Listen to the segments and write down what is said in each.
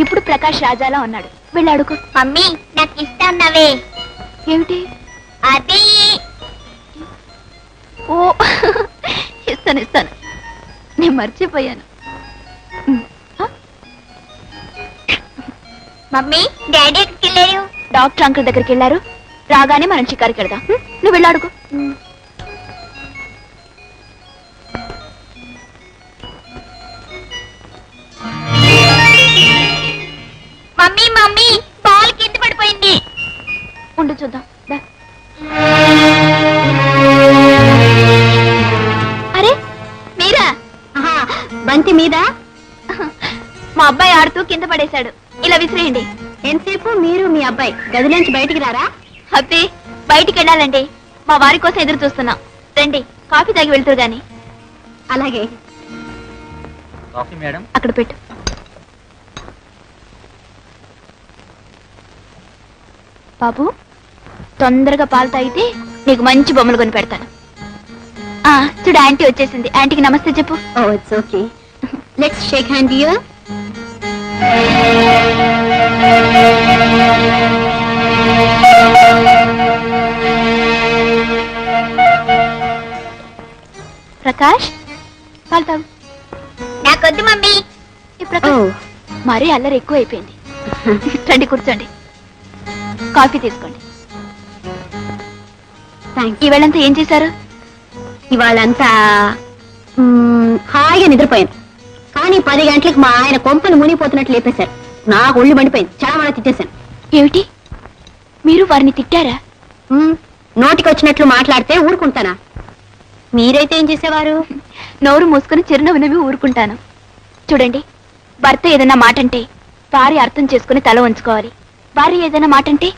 ఇప్పుడు ప్రకాష్ రాజాలా ఉన్నాడు. వెళ్ళి అడుగు. మమ్మీ నాకు ఇస్తాన్నవే ఏమిటి? అది. ఓ ఇస్తాను ఇస్తాను. నేను మర్చిపోయాను? మమ్మీ డాడీ ఎక్కడికి వెళ్ళారు? డాక్టర్ అంకుల్ దగ్గరికి వెళ్ళారు. రాగానే మనం షికారుకి వెళ్దాం. నువ్వు వెళ్ళి కింద పడేశాడు. ఇలా విసిరేయండి. ఎంతసేపు మీరు మీ అబ్బాయి గదిలోంచి బయటికి రారా? హప్పి బయటికి వెళ్ళాలండి మా వారి కోసం ఎదురు చూస్తున్నాం. రండి కాఫీ తాగి వెళ్తురు గాని. అలాగే. Coffee madam. అక్కడ పెట్టు. బాబు తొందరగా పాలు తాగితే నీకు మంచి బొమ్మలు కొని పెడతాను. ఆ, చూడు ఆంటీ వచ్చేసింది. ఆంటీకి నమస్తే చెప్పు. ఓ it's okay let's shake hand your Prakash పాలు తాగు నాకొద్దు మమ్మీ. ఈ ప్రకాష్ మరీ అల్లరి ఎక్కువ అయిపోయింది రండి కూర్చోండి. కాఫీ తీసుకోండి. థ్యాంక్ ఈ వేళంతా ఏం చేశారు? ఇవాళంతా హాయిగా నిద్రపోయాను. కానీ పది గంటలకు మా ఆయన కొంపలు మునిగిపోతున్నట్లు లేపేశారు. నాకు ఒళ్ళు మండిపోయింది. చాలా తిట్టేశాను. ఏమిటి? మీరు వారిని తిట్టారా? నోటికి వచ్చినట్లు మాట్లాడితే ఊరుకుంటానా? మీరైతే ఏం చేసేవారు? నోరు మూసుకుని చిరునవ్వు నవ్వి ఊరుకుంటాను. చూడండి భర్త ఏదైనా మాట అంటే భార్య అర్థం చేసుకుని తల ఉంచుకోవాలి భార్య ఏదైనా మాట అంటే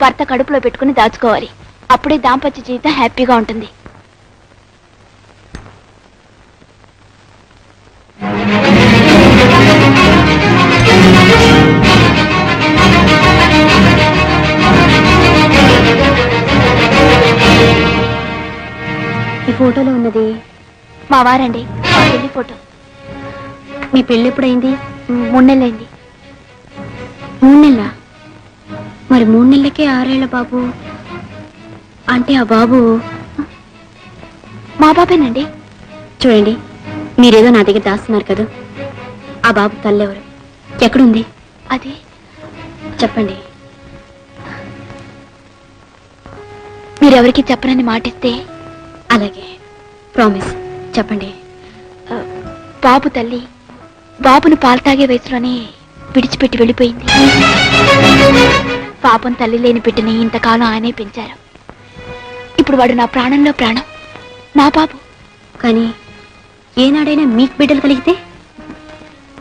భర్త కడుపులో పెట్టుకుని దాచుకోవాలి. అప్పుడే దాంపత్య జీవితం హ్యాపీగా ఉంటుంది. ఈ ఫోటోలో ఉన్నది మా వారండి. మా పెళ్ళి ఫోటో. మీ పెళ్ళి ఎప్పుడైంది? మూడు నెలలైంది. మూడు నెలల? మరి మూడు నెలలకే ఆరేళ్ళ బాబు. అంటే ఆ బాబు మా బాబేనండి. చూడండి. మీరేదో నా దగ్గర దాస్తున్నారు కదా. ఆ బాబు తల్లెవరు? ఎక్కడుంది? అది చెప్పండి. మీరెవరికి చెప్పనని మాటిస్తే? అలాగే. ప్రామిస్. చెప్పండి. బాబు తల్లి బాబును పాలు తాగే వయసులోనే విడిచిపెట్టి వెళ్ళిపోయింది. పాపం తల్లి లేని బిడ్డని ఇంతకాలం ఆయనే పెంచారు. ఇప్పుడు వాడు నా ప్రాణంలో ప్రాణం. నా బాబు. కానీ ఏనాడైనా మీకు బిడ్డలు కలిగితే?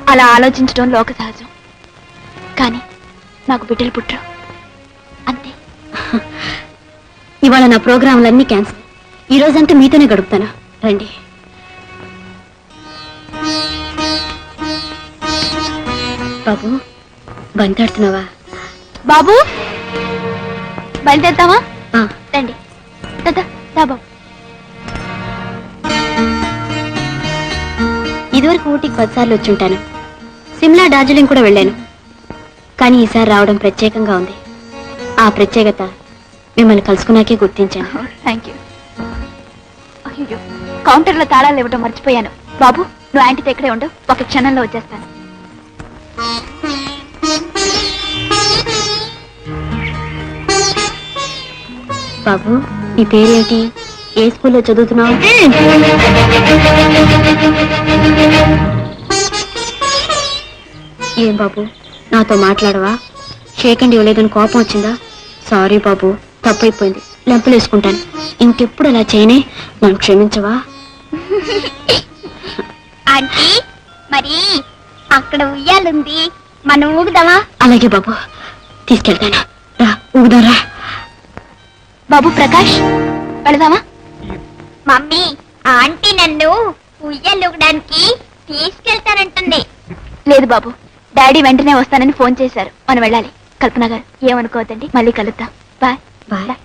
అలా ఆలోచించడం లోక సహజం కానీ నాకు బిడ్డలు పుట్టరు. అంతే. ఇవాళ నా ప్రోగ్రాంలన్నీ క్యాన్సిల్. ఈ రోజంతా మీతోనే గడుపుతాను? రండి. బాబు బంతాడుతున్నావా బాబు బయలుదేరుతావా ఊటీకి పదిసార్లు వచ్చి ఉంటాను సిమ్లా డార్జిలింగ్ కూడా వెళ్ళాను. కానీ ఈసారి రావడం ప్రత్యేకంగా ఉంది. ఆ ప్రత్యేకత మిమ్మల్ని కలుసుకున్నాకే గుర్తించాను. థ్యాంక్ యూ అయ్యో కౌంటర్లో తాళాలు ఇవ్వడం మర్చిపోయాను. బాబు నువ్వు ఆంటీతో ఇక్కడే ఉండు ఒక క్షణంలో వచ్చేస్తాను. బాబు నీ పేరేంటి? ఏ స్కూల్లో చదువుతున్నావు? ఏం బాబు? నాతో మాట్లాడవా? షేక్ అండ్ ఇవ్వలేదని కోపం వచ్చిందా? సారీ బాబు తప్పైపోయింది. లెంపలు వేసుకుంటాను. ఇంకెప్పుడు అలా చేయనే? నన్ను క్షమించవా? ఆంటీ మరి అక్కడ ఉయ్యాలుంది. మనం ఊగుదామా? అలాగే బాబు తీసుకెళ్తాను. రా ఊగుదారా బాబు ప్రకాష్ వెళదామా? మమ్మీ ఆంటీ నన్ను ఉయ్యలుగడానికి తీసుకెళ్తానంటుంది. లేదు బాబు. డాడీ వెంటనే వస్తానని ఫోన్ చేశారు. మనం వెళ్ళాలి. కల్పన గారు ఏమనుకోవద్దండి? మళ్ళీ కలుద్దాం. బాయ్. బాయ్.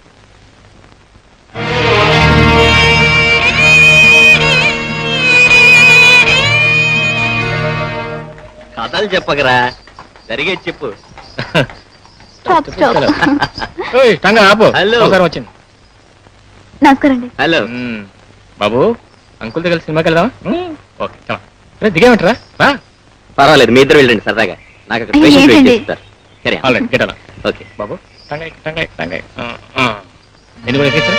కథలు చెప్పకరా జరిగే చెప్పు. Stop stop. ఓయ్, టంగా ఆపు. హలో. ఒకసారి వచ్చింది. నమస్కారం అండి. హలో. బాబు అంకుల్ దగ్గర సినిమాకి వెళ్దాం ఓకే చలో. రే, దిగేమంటారా? రా. పర్వాలేదు మీ ఇద్దరు వెళ్ళండి సరదాగా. నాకు అక్కడ పేషెంట్ వెయిట్ ఏంటండి? చేస్తారు సరే ఆల్రెడీ గెట్ అలా ఓకే బాబు టంగాయ్ టంగాయ్ టంగాయ్ ఆ, ఆ. ఎందుకు ఎక్కిస్తారా?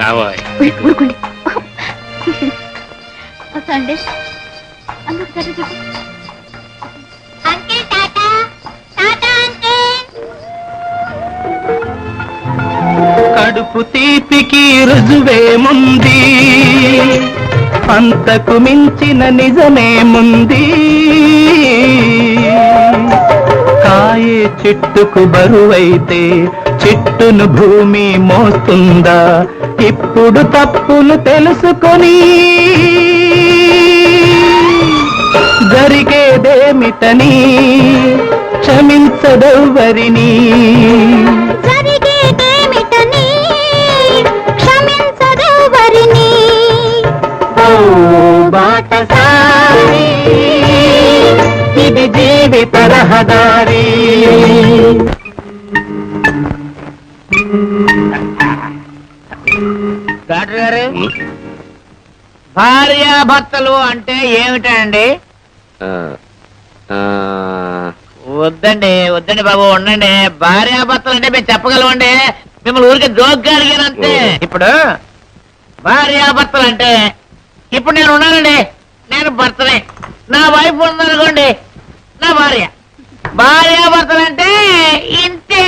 రావాయ్ కడుపు తీపికి రుజువేముంది? అంతకు మించిన నిజమేముంది? కాయే చెట్టుకు బరువైతే చెట్టును భూమి మోస్తుందా? ఇప్పుడు తప్పులు తెలుసుకొని జరిగేదేమిటని క్షమించదెవ్వరిని? బాటసారి. ఇది జీవిత రహదారి డాక్టర్ గారు భార్యాభర్తలు అంటే ఏమిటండి? వద్దండి వద్దండి బాబు ఉండండి. భార్యాభర్తలు అంటే మేము చెప్పగలమండి. మిమ్మల్ని ఊరికే జోక్గా అడిగానంతే ఇప్పుడు భార్యాభర్తలు అంటే ఇప్పుడు నేను ఉన్నానండి. నేను భర్తనే. నా వైఫ్ ఉందనుకోండి నా భార్య. భార్యాభర్తలు అంటే ఇంతే.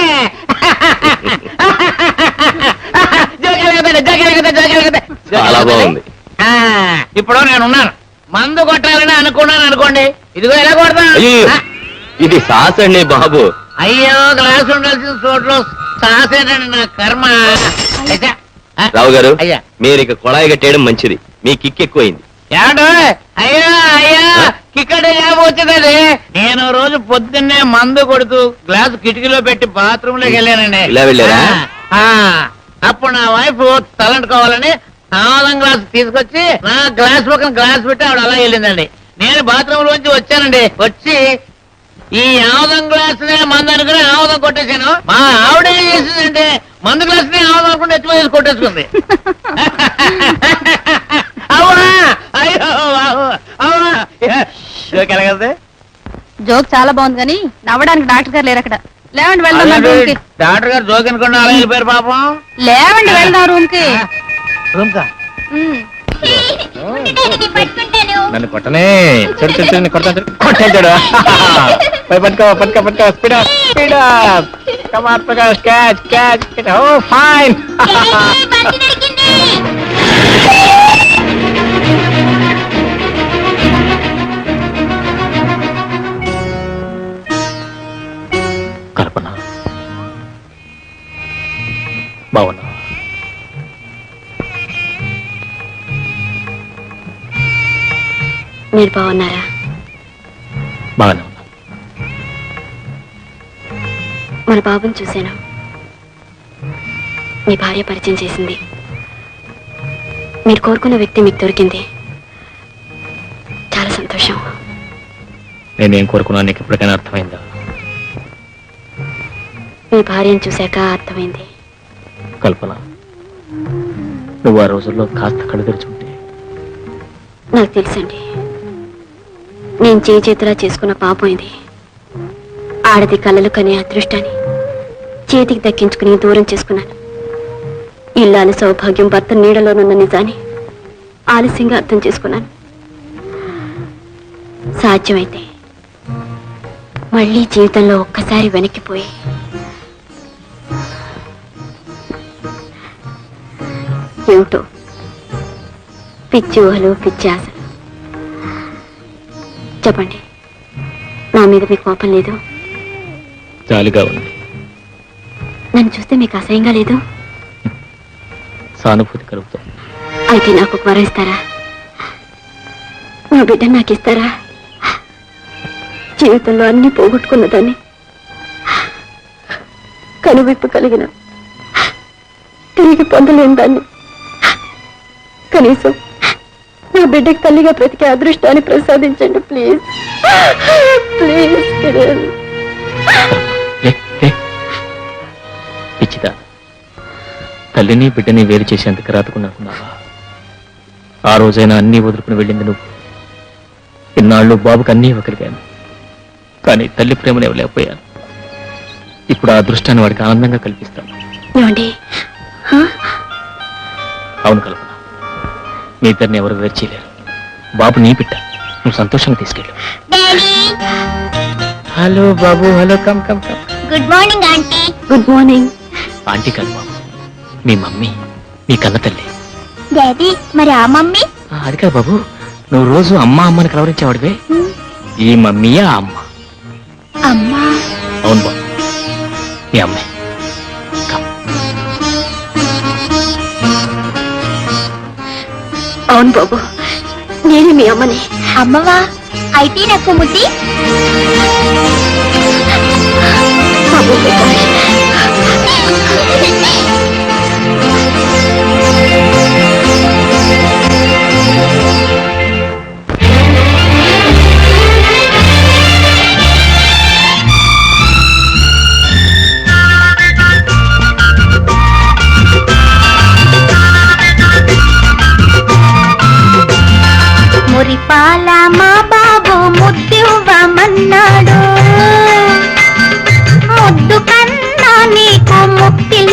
చాలా బాగుంది. ఆ, ఇప్పుడు నేను ఉన్నాను. మందు కొట్టాలని అనుకున్నాను అనుకోండి ఇదిగో ఎలా కొడతా అయ్యో ఇది సాస్ అండి బాబు. అయ్యో గ్లాస్ ఉండాల్సిన చోట్లో సాసేనండి నా కర్మ. అయితే, ఆ, రావు గారు అయ్యా. మీరు ఇక కొళాయి కట్టేయడం మంచిది. మీ కిక్ ఎక్కువైంది. అయ్యా అయ్యా కిక్కడ నేను రోజు పొద్దున్నే మందు కొడుతూ గ్లాస్ కిటికీలో పెట్టి బాత్రూమ్లోకి వెళ్ళానండి. ఇలా వెళ్ళారా? ఆ, ఆ, అప్పుడు నా వైఫ్ తలంటుకోవాలని ఆమదం గ్లాస్ తీసుకొచ్చి నా గ్లాస్ పక్కన గ్లాస్ పెట్టి ఆవిడ అలా వెళ్ళిందండి. నేను బాత్రూమ్ లోంచి వచ్చానండి. వచ్చి ఈ ఆముదం గ్లాస్ నే మందు అనుకుని ఆముదం కొట్టేశాను. మా ఆవిడ ఏం చేసిందంటే మందు గ్లాస్ని ఆముదం అనుకుని ఎత్తుపోయి కొట్టేసుకుంది. జోక్ చాలా బాగుంది కానీ నవ్వడానికి డాక్టర్ గారు లేరు అక్కడ. లేవండి వెళ్దాం మన రూమ్కి డాక్టర్ గారు జోక్ అనుకున్నా అలా వెళ్ళిపోయారు పాపం. లేవండి వెళ్దాం రూమ్కి రూమ్ కా ఉమ్. నన్ను కొట్టనే. చెడు చెడు చెడు కొడతాను కొట్టాను చెడు? పోయి పట్టుకో పట్టుకో పట్టుకో. స్పీడ్ స్పీడ్ కమార్ Prakash catch catch oh fine మీరు బాగున్నారా? బాగానే ఉన్నా. మన బాబుని చూశాను. మీ భార్య పరిచయం చేసింది. మీరు కోరుకున్న వ్యక్తి మీకు దొరికింది. చాలా సంతోషం. నేనేం కోరుకున్నా నీకు ఇప్పటికైనా అర్థమైందా? మీ భార్యను చూశాక అర్థమైంది. కల్పన నువ్వు ఆ రోజుల్లో కాస్త కళ్ళు తెరుచుంటే నాకు తెలుసండి. నేను చేయి చేతులా చేసుకున్న పాపం ఇది. ఆడది కలలు కనే అదృష్టాన్ని చేతికి దక్కించుకుని దూరం చేసుకున్నాను. ఇల్లాలి సౌభాగ్యం భర్త నీడలోనున్న నిజాన్ని ఆలస్యంగా అర్థం చేసుకున్నాను. సాధ్యమైతే మళ్ళీ జీవితంలో ఒక్కసారి వెనక్కిపోయి ఏమిటో? పిచ్చి ఊహలు పిచ్చి ఆశలు. చెప్పండి. నా మీద మీకు కోపం లేదు? జాలిగా ఉంది. నన్ను చూస్తే మీకు అసహ్యంగా లేదు? సానుభూతి కలుగుతుంది. అయితే నాకు వరం ఇస్తారా? నా బిడ్డ నాకు ఇస్తారా? జీవితంలో అన్ని పోగొట్టుకున్న దాన్ని కనువిప్పు కలిగిన తిరిగి పొందలేని దాన్ని కనీసం నా బిడ్డకి తల్లిగా బ్రతికే అదృష్టాన్ని ప్రసాదించండి ప్లీజ్ ప్లీజ్ కిరణ్. తల్లిని బిడ్డని వేరు చేసేందుకు రాదుకున్నాకున్నావా ఆ రోజైనా అన్నీ వదులుకుని వెళ్ళింది నువ్వు. ఇన్నాళ్ళు బాబుకి అన్నీ ఇవ్వగలిగాను. కానీ తల్లి ప్రేమను ఇవ్వలేకపోయాను ఇప్పుడు ఆ అదృష్టాన్ని వాడికి ఆనందంగా కల్పిస్తాను. అవును కల్పన మీ ఇద్దరిని ఎవరు వేరు చేయలేరు బాబు నీ బిడ్డ. నువ్వు సంతోషంగా తీసుకెళ్ళు. హలో బాబు hello come come come. Good morning aunty. Good morning. Aunty కాదు బాబు మీ మమ్మీ మీ కన్న తల్లి. డాడీ మరి ఆ మమ్మీ? అది కాదు బాబు నువ్వు రోజు అమ్మ అమ్మని కలవరించేవాడివే. ఈ మమ్మీయే అమ్మ. అమ్మా. అవును బాబు మీ అమ్మే. అవును బాబు. నేనే మీ అమ్మని. అమ్మవా అయితే నాకు ముద్ది. బాబు నీకు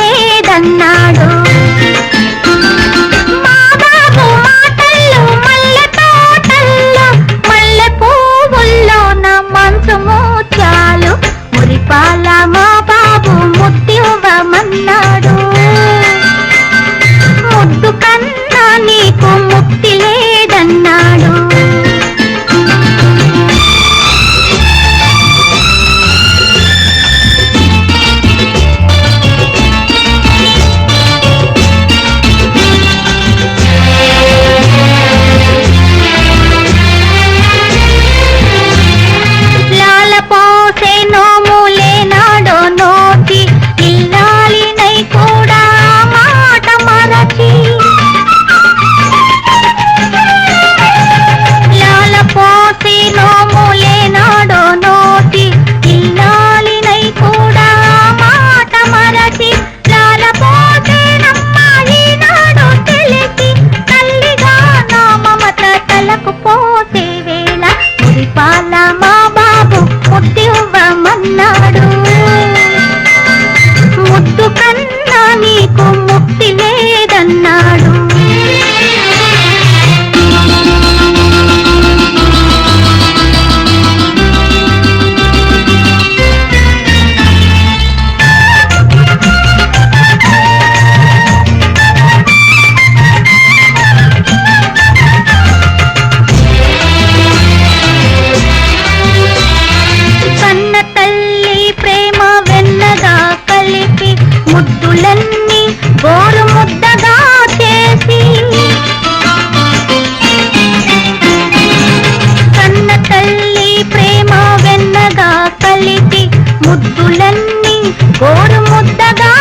ముద్దులన్నీ కోరు ముద్దగా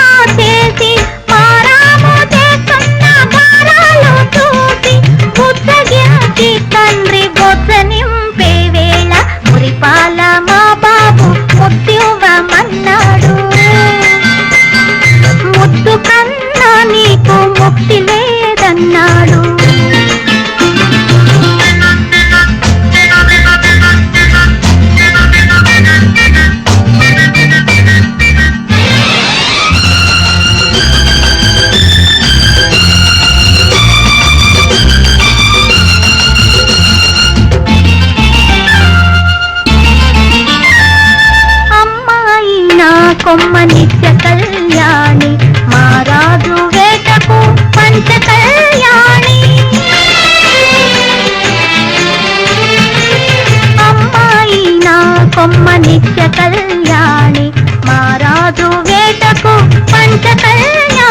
బొమ్మ నిత్య కళ్యాణి. మా రాజు వేటకు పంచ కళ్యాణి.